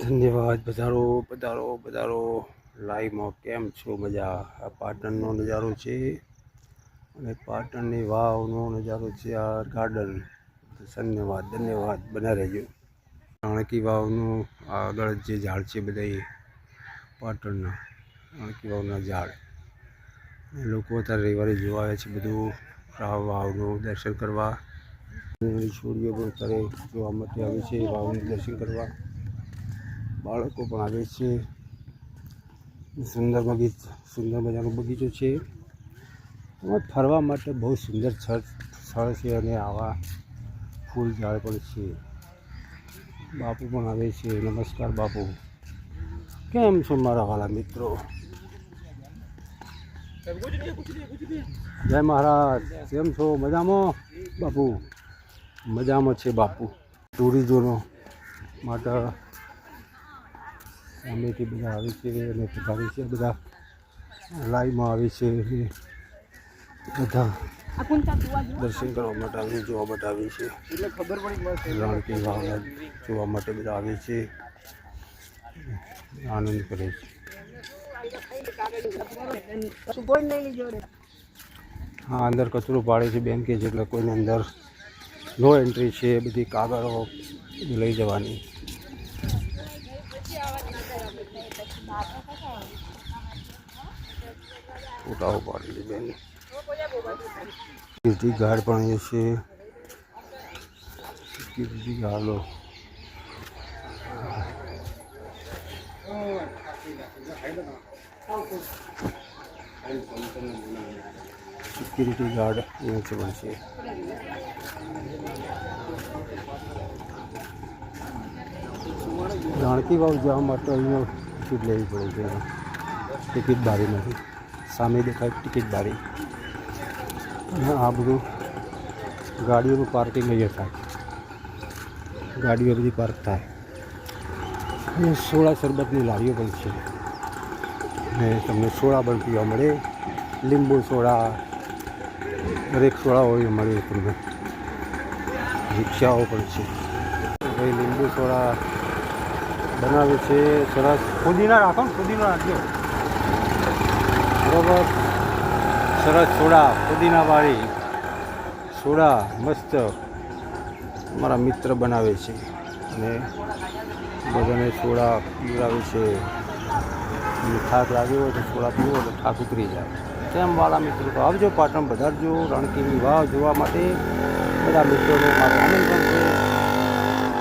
ધન્યવાદ પધારો પધારો પધારો લાઈવમાં કેમ છો? મજા. આ પાટણનો નજારો છે. અને પાટણની વાવનો નજારો છે આ ગાર્ડન ધન્યવાદ ધન્યવાદ. બના રહેજો. રાણકી વાવનું આગળ જે ઝાડ છે બધા પાટણના, રાણકી વાવના ઝાડ. લોકો અત્યારે રવિવારે જોવા આવે છે બધું. રાવ વાવનું દર્શન કરવા. છોડીઓ પણ અત્યારે જોવા માટે આવે છે વાવનું દર્શન કરવા. બાળકો પણ આવે છે. સુંદર બગીચ સુંદર મજાનો બગીચો છે. એમાં ફરવા માટે બહુ સુંદર સ્થળ છે અને આવા ફૂલ ઝાડ પણ છે. બાપુ પણ આવે છે. નમસ્કાર બાપુ. કેમ છો મારા વાલા મિત્રો? જય મહારાજ. કેમ છો? મજામાં? બાપુ. મજામાં છે બાપુ. ટુરિઝમનો માટે સામેથી બધા આવે છે અને પધારે છે, બધા લાઈવમાં આવે છે અને બધા દર્શન કરવા માટે આવે, જોવા માટે આવે છે. રાણકી વાવ જોવા માટે બધા આવે છે. આનંદ કરે છે. હા, અંદર કચરો પાડે છે બેન કે જેટલે કોઈને અંદર નો એન્ટ્રી છે, બધી કાગળો લઈ જવાની. ફોટાઓ પાડી છે બેન કીર્તિ ગાર્ડ પણ અહીંયા છે કીર્તિ ગાર્ડો સિક્યુરિટી ગાર્ડ અહીંયા છે પણ છે જાણકી વાવ જવા માટે અહીંયા ટિકિટ લેવી પડે છે. ટિકિટ બારીમાંથી સામે દેખાય ટિકિટ બારી. અને આ બધું ગાડીઓનું પાર્કિંગ અહીંયા થાય. ગાડીઓ બધી પાર્ક થાય. અને સોળા શરબતની લારીઓ પણ છે. ને તમને સોડા પણ પીવા મળે. લીંબુ સોડા દરેક સોડા હોય મળે તમને. રિક્ષાઓ પણ છે. ભાઈ લીંબુ સોડા બનાવે છે, સરસ. ફુદીના રાખો ને, ફુદીનો રાખજો. બરોબર. સરસ સોડા ફુદીનાવાળી સોડા મસ્ત મારા મિત્ર બનાવે છે. અને બધાને સોડા પીવડાવે છે. થાક લાગ્યો હોય તો સોડા પીવો તો થાક ઉતરી જાય. તેમ વાળા મિત્રો, તો આવજો પાટણ પધારજો રણકીની વાવ જોવા માટે. બધા મિત્રોને મારું આમંત્રણ છે.